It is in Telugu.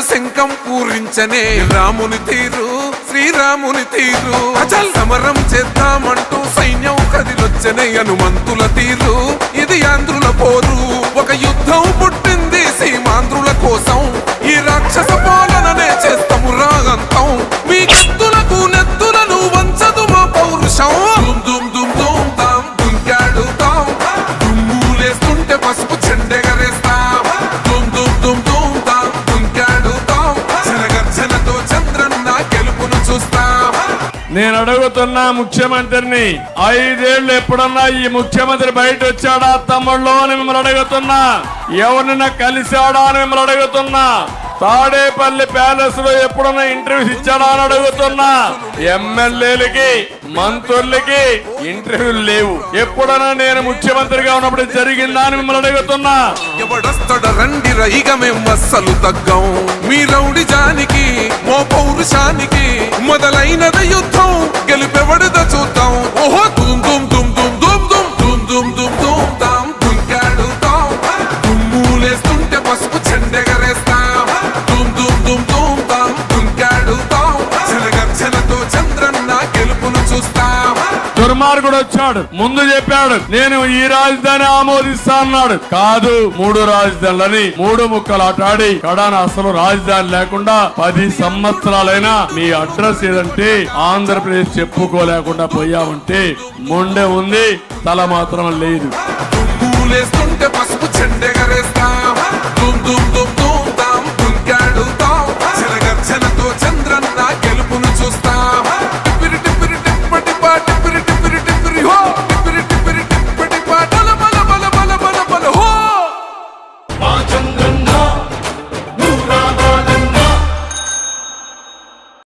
శంఖం పూరించనే. రాముని తీరు శ్రీరాముని తీరు. అచల్! సమరం చేద్దామంటూ సైన్యం కదిలొచ్చనే హనుమంతుల తీరు. ఇది ఆంధ్రుల పోరు. ఒక యుద్ధం పుట్టింది సీమాంధ్రుల కోసం. ఈ రాక్షస పాలననే చేస్తాము రాగంతం. మీ కత్తులకు నెత్తులను వంచదు మా పౌరుషం. దుమ్ దుమ్ దుమ్ దుమ్ తాం దుంకాడుతాం దుమ్ములేస్తుంటే పసుపు చెండెగరేస్తాం. నేను అడుగుతున్నా ముఖ్యమంత్రిని ఐదేళ్ళు ఎప్పుడన్నా ఈ ముఖ్యమంత్రి బయట వచ్చాడా తమ్ముళ్ళు అని మిమ్మల్ని అడుగుతున్నా. ఎవరినైనా కలిశాడా అని మిమ్మల్ని అడుగుతున్నా. తాడేపల్లి ప్యాలెస్లో ఎప్పుడన్నా ఇంటర్వ్యూస్ ఇచ్చాడా అని అడుగుతున్నా. ఎమ్మెల్యేలకి మంత్రులకి ఇంటర్వ్యూలు లేవు. ఎప్పుడన్నా నేను ముఖ్యమంత్రిగా ఉన్నప్పుడు జరిగిందా అని మిమ్మల్ని అడుగుతున్నా. ఎవడొస్తడ రండి రైగ అస్సలు తగ్గం. మీ రౌడి జానికి మో పౌరుషానికి మొదలైనద దుర్మార్గుడు వచ్చాడు. ముందు చెప్పాడు నేను ఈ రాజధాని ఆమోదిస్తా అన్నాడు. కాదు మూడు రాజధానులని మూడు ముక్కలు ఆటాడి కడాన అసలు రాజధాని లేకుండా పది సంవత్సరాలైనా మీ అడ్రస్ ఏదంటే ఆంధ్రప్రదేశ్ చెప్పుకోలేకుండా పోయామంటే మొండె ఉంది తల మాత్రం లేదు.